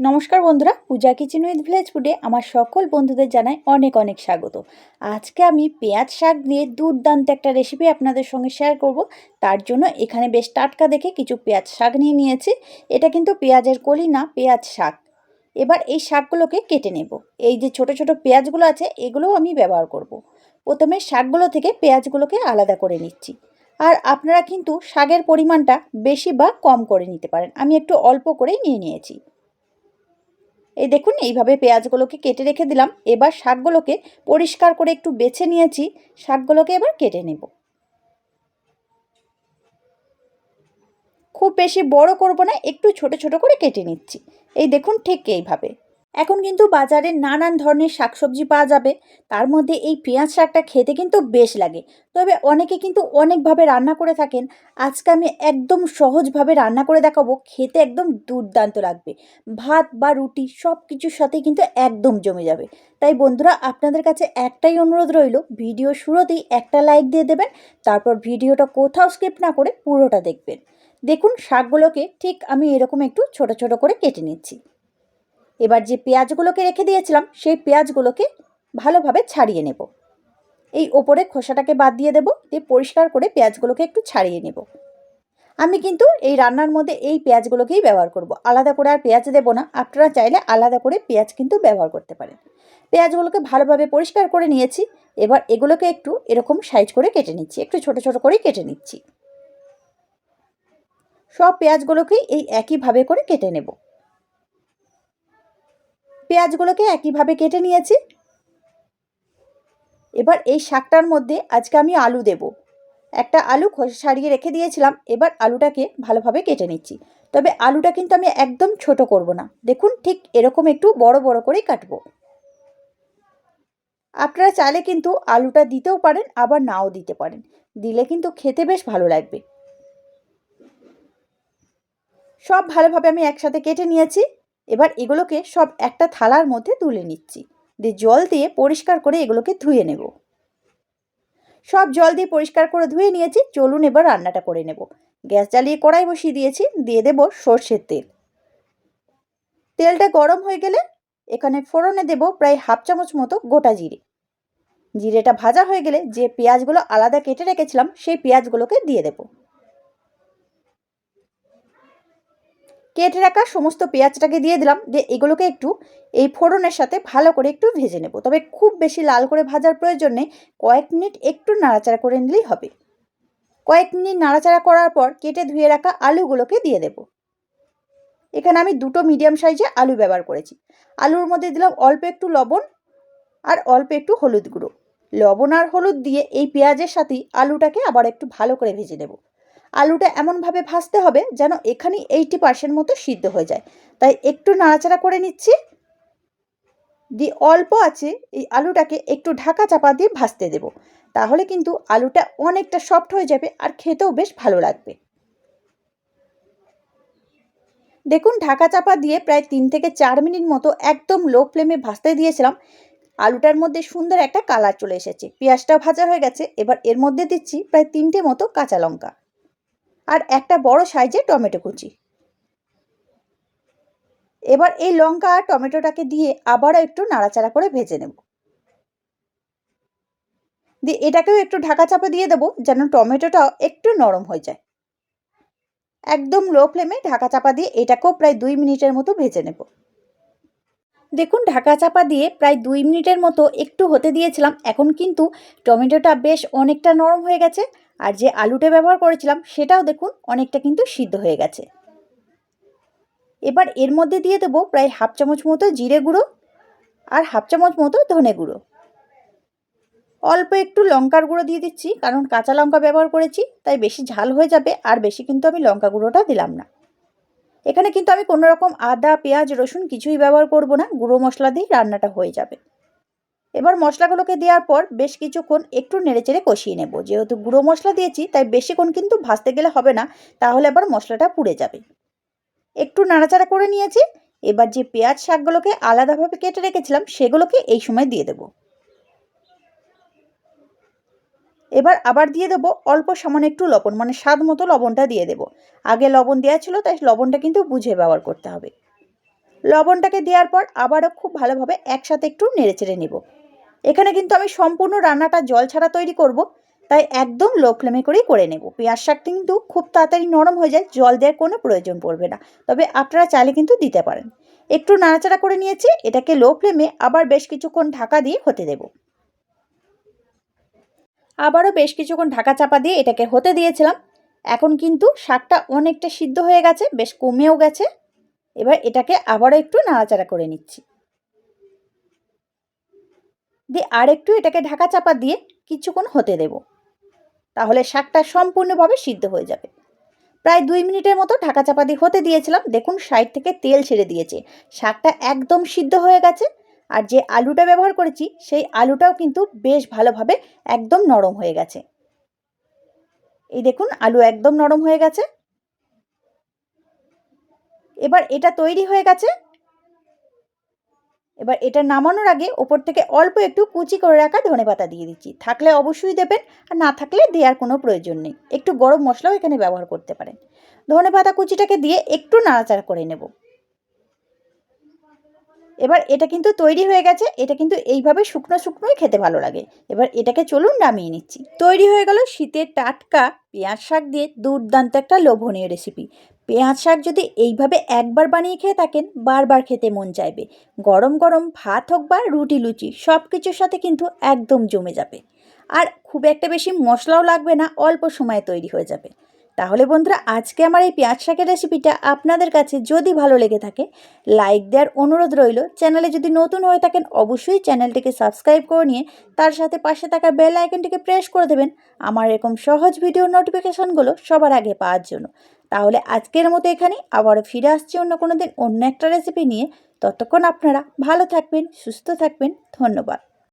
নমস্কার বন্ধুরা, পূজা kitchen with village ফুডে আমার সকল বন্ধুদের জানাই অনেক অনেক স্বাগত। আজকে আমি পেঁয়াজ শাক দিয়ে দুর্দান্ত একটা রেসিপি আপনাদের সঙ্গে শেয়ার করব। তার জন্য এখানে বেশ টাটকা দেখে কিছু পেঁয়াজ শাক নিয়ে নিয়েছি। এটা কিন্তু পেঁয়াজের কলি না, পেঁয়াজ শাক। এবার এই শাকগুলোকে কেটে নেব। এই যে ছোট ছোট পেঁয়াজগুলো আছে, এগুলোও আমি ব্যবহার করব। প্রথমে শাকগুলো থেকে পেঁয়াজগুলোকে আলাদা করে নিচ্ছি। আর আপনারা কিন্তু শাকের পরিমাণটা বেশি বা কম করে নিতে পারেন। আমি একটু অল্প করেই নিয়ে নিয়েছি। এই দেখুন, এইভাবে পেঁয়াজগুলোকে কেটে রেখে দিলাম। এবার শাকগুলোকে পরিষ্কার করে একটু বেছে নিয়েছি। শাকগুলোকে এবার কেটে নেব। খুব বেশি বড় করব না, একটু ছোট ছোট করে কেটে নিচ্ছি। এই দেখুন, ঠিক এইভাবে। এখন কিন্তু বাজারে নানান ধরনের শাকসবজি পাওয়া যাবে। তার মধ্যে এই পেঁয়াজ শাকটা খেতে কিন্তু বেশ লাগে। তবে অনেকে কিন্তু অনেকভাবে রান্না করে থাকেন। আজকে আমি একদম সহজভাবে রান্না করে দেখাবো। খেতে একদম দুর্দান্ত লাগবে। ভাত বা রুটি সব কিছুর সাথে কিন্তু একদম জমে যাবে। তাই বন্ধুরা, আপনাদের কাছে একটাই অনুরোধ রইল, ভিডিও শুরুতেই একটা লাইক দিয়ে দেবেন, তারপর ভিডিওটা কোথাও স্কিপ না করে পুরোটা দেখবেন। দেখুন, শাকগুলোকে ঠিক আমি এরকম একটু ছোট ছোট করে কেটে নিচ্ছি। এবার যে পেঁয়াজগুলোকে রেখে দিয়েছিলাম, সেই পেঁয়াজগুলোকে ভালোভাবে ছাড়িয়ে নেব। এই ওপরে খোসাটাকে বাদ দিয়ে দেবো, দিয়ে পরিষ্কার করে পেঁয়াজগুলোকে একটু ছাড়িয়ে নেব। আমি কিন্তু এই রান্নার মধ্যে এই পেঁয়াজগুলোকেই ব্যবহার করব। আলাদা করে আর পেঁয়াজ দেবো না, আপনারা চাইলে আলাদা করে পেঁয়াজ কিন্তু ব্যবহার করতে পারেন। পেঁয়াজগুলোকে ভালোভাবে পরিষ্কার করে নিয়েছি, এবার এগুলোকে একটু এরকম সাইজ করে কেটে নিচ্ছি, একটু ছোট ছোট করে কেটে নিচ্ছি। সব পেঁয়াজগুলোকেই এই একইভাবে করে কেটে নেব। পেঁয়াজগুলোকে একইভাবে কেটে নিয়েছি। এবার এই শাকটার মধ্যে আজকে আমি আলু দেব। একটা আলু খোসা ছাড়িয়ে রেখে দিয়েছিলাম, এবার আলুটাকে ভালোভাবে কেটে নিচ্ছি। তবে আলুটা কিন্তু আমি একদম ছোট করব না। দেখুন, ঠিক এরকম একটু বড় বড় করেই কাটবো। আপনারা চাইলে কিন্তু আলুটা দিতেও পারেন, আবার নাও দিতে পারেন। দিলে কিন্তু খেতে বেশ ভালো লাগবে। সব ভালোভাবে আমি একসাথে কেটে নিয়েছি। এবার এগুলোকে সব একটা থালার মধ্যে তুলে নিচ্ছি। দিয়ে জল দিয়ে পরিষ্কার করে এগুলোকে ধুয়ে নেব। সব জল দিয়ে পরিষ্কার করে ধুয়ে নিয়েছি। চলুন এবার রান্নাটা করে নেব। গ্যাস জ্বালিয়ে কড়াই বসিয়ে দিয়েছি। দিয়ে দেব সর্ষের তেল। তেলটা গরম হয়ে গেলে এখানে ফোড়নে দেব প্রায় হাফ চামচ মতো গোটা জিরে। জিরেটা ভাজা হয়ে গেলে যে পেঁয়াজগুলো আলাদা কেটে রেখেছিলাম, সেই পেঁয়াজগুলোকে দিয়ে দেবো। কেটে রাখা সমস্ত পেঁয়াজটাকে দিয়ে দিলাম, দিয়ে এগুলোকে একটু এই ফোড়নের সাথে ভালো করে একটু ভেজে নেব। তবে খুব বেশি লাল করে ভাজার প্রয়োজন নেই, কয়েক মিনিট একটু নাড়াচাড়া করে নিলেই হবে। কয়েক মিনিট নাড়াচাড়া করার পর কেটে ধুয়ে রাখা আলুগুলোকে দিয়ে দেব। এখানে আমি দুটো মিডিয়াম সাইজে আলু ব্যবহার করেছি। আলুর মধ্যে দিলাম অল্প একটু লবণ আর অল্প একটু হলুদ গুঁড়ো। লবণ আর হলুদ দিয়ে এই পেঁয়াজের সাথেই আলুটাকে আবার একটু ভালো করে ভেজে নেব। আলুটা এমনভাবে ভাজতে হবে যেন এখানে এইটি পার্সেন্ট মতো সিদ্ধ হয়ে যায়। তাই একটু নাড়াচাড়া করে নিচ্ছি। দিয়ে অল্প আছে, এই আলুটাকে একটু ঢাকা চাপা দিয়ে ভাজতে দেব। তাহলে কিন্তু আলুটা অনেকটা সফট হয়ে যাবে আর খেতেও বেশ ভালো লাগবে। দেখুন, ঢাকা চাপা দিয়ে প্রায় তিন থেকে চার মিনিট মতো একদম লো ফ্লেমে ভাজতে দিয়েছিলাম। আলুটার মধ্যে সুন্দর একটা কালার চলে এসেছে। পেঁয়াজটা ভাজা হয়ে গেছে। এবার এর মধ্যে দিচ্ছি প্রায় তিনটে মতো কাঁচা লঙ্কা। আর একটা বড় সাইজের টমেটো কুচি। এবার এই লঙ্কা আর টমেটোটাকে দিয়ে আবারও একটু নাড়াচাড়া করে ভেজে নেব। দিয়ে এটাকেও একটু ঢাকা চাপা দিয়ে দেবো যেন টমেটোটাও একটু নরম হয়ে যায়। একদম লো ফ্লেমে ঢাকা চাপা দিয়ে এটাকেও প্রায় দুই মিনিটের মতো ভেজে নেব। দেখুন ঢাকা চাপা দিয়ে প্রায় দুই মিনিটের মতো একটু হতে দিয়েছিলাম, এখন কিন্তু টমেটোটা বেশ অনেকটা নরম হয়ে গেছে আর যে আলুটা ব্যবহার করেছিলাম, সেটাও দেখুন অনেকটা কিন্তু সিদ্ধ হয়ে গেছে। এবার এর মধ্যে দিয়ে দেবো প্রায় হাফ চামচ মতো জিরে গুঁড়ো আর হাফ চামচ মতো ধনে গুঁড়ো। অল্প একটু লঙ্কার গুঁড়ো দিয়ে দিচ্ছি, কারণ কাঁচা লঙ্কা ব্যবহার করেছি, তাই বেশি ঝাল হয়ে যাবে, আর বেশি কিন্তু আমি লঙ্কা গুঁড়োটা দিলাম না। এখানে কিন্তু আমি কোনো রকম আদা, পেঁয়াজ, রসুন কিছুই ব্যবহার করব না, গুঁড়ো মশলা দিয়ে রান্নাটা হয়ে যাবে। এবার মশলাগুলোকে দেওয়ার পর বেশ কিছুক্ষণ একটু নেড়েচেড়ে কষিয়ে নেব। যেহেতু গুঁড়ো মশলা দিয়েছি, তাই বেশিক্ষণ কিন্তু ভাজতে গেলে হবে না, তাহলে আবার মশলাটা পুড়ে যাবে। একটু নাড়াচাড়া করে নিয়েছি, এবার যে পেঁয়াজ শাকগুলোকে আলাদাভাবে কেটে রেখেছিলাম, সেগুলোকে এই সময় দিয়ে দেব। এবার আবার দিয়ে দেবো অল্প সামান্য একটু লবণ মানে স্বাদ মতো লবণটা দিয়ে দেবো। আগে লবণ দেওয়া ছিল, তাই লবণটা কিন্তু বুঝে ব্যবহার করতে হবে। লবণটাকে দেওয়ার পর আবারও খুব ভালোভাবে একসাথে একটু নেড়ে চেড়ে নেব। এখানে কিন্তু আমি সম্পূর্ণ রান্নাটা জল ছাড়া তৈরি করব, তাই একদম লো ফ্লেমে করেই করে নেব। পেঁয়াজ শাকটা কিন্তু খুব তাড়াতাড়ি নরম হয়ে যায়, জল দেওয়ার কোনো প্রয়োজন পড়বে না, তবে আপনারা চাইলে কিন্তু দিতে পারেন। একটু নাড়াচাড়া করে নিয়েছি, এটাকে লো ফ্লেমে আবার বেশ কিছুক্ষণ ঢাকা দিয়ে হতে দেব। আবারও বেশ কিছুক্ষণ ঢাকা চাপা দিয়ে এটাকে হতে দিয়েছিলাম, এখন কিন্তু শাকটা অনেকটা সিদ্ধ হয়ে গেছে, বেশ কমেও গেছে। এবার এটাকে আবারও একটু নাড়াচাড়া করে নিচ্ছি। দিয়ে আরেকটু এটাকে ঢাকা চাপা দিয়ে কিছুক্ষণ হতে দেব। তাহলে শাকটা সম্পূর্ণভাবে সিদ্ধ হয়ে যাবে। প্রায় দুই মিনিটের মতো ঢাকা চাপা দিয়ে হতে দিয়েছিলাম। দেখুন, সাইড থেকে তেল ছেড়ে দিয়েছে। শাকটা একদম সিদ্ধ হয়ে গেছে। আর যে আলুটা ব্যবহার করেছি, সেই আলুটাও কিন্তু বেশ ভালোভাবে একদম নরম হয়ে গেছে। এই দেখুন, আলু একদম নরম হয়ে গেছে। এবার এটা তৈরি হয়ে গেছে। এবার এটা নামানোর আগে ওপর থেকে অল্প একটু কুচি করে রাখা ধনে পাতা দিয়ে দিচ্ছি। থাকলে অবশ্যই দেবেন, আর না থাকলে দেওয়ার কোনো প্রয়োজন নেই। একটু গরম মশলাও এখানে ব্যবহার করতে পারেন। ধনে পাতা কুচিটাকে দিয়ে একটু নাড়াচাড়া করে নেব। এবার এটা কিন্তু তৈরি হয়ে গেছে, এটা কিন্তু এইভাবে শুকনো শুকনোই খেতে ভালো লাগে। এবার এটাকে চলুন নামিয়ে নিচ্ছি। তৈরি হয়ে গেল শীতের টাটকা পেঁয়াজ শাক দিয়ে দুর্দান্ত একটা লোভনীয় রেসিপি পেঁয়াজ শাক যদি এইভাবে একবার বানিয়ে খেয়ে থাকেন, বারবার খেতে মন চাইবে। গরম গরম ভাত হোক বা রুটি লুচি সব কিছুর সাথে কিন্তু একদম জমে যাবে। আর খুব একটা বেশি মশলাও লাগবে না, অল্প সময়ে তৈরি হয়ে যাবে। তাহলে বন্ধুরা, আজকে আমার এই পেঁয়াজ শাকের রেসিপিটা আপনাদের কাছে যদি ভালো লেগে থাকে, লাইক দেওয়ার অনুরোধ রইল। চ্যানেলে যদি নতুন হয়ে থাকেন, অবশ্যই চ্যানেলটিকে সাবস্ক্রাইব করে নিয়ে তার সাথে পাশে থাকা বেল আইকনটিকে প্রেস করে দেবেন। আমার এরকম সহজ ভিডিও নোটিফিকেশানগুলো সবার আগে পাওয়ার জন্য। তাহলে আজকের মতো এখানে আবারও ফিরে আসছি অন্য কোনো দিন অন্য একটা রেসিপি নিয়ে। ততক্ষণ আপনারা ভালো থাকবেন, সুস্থ থাকবেন, ধন্যবাদ।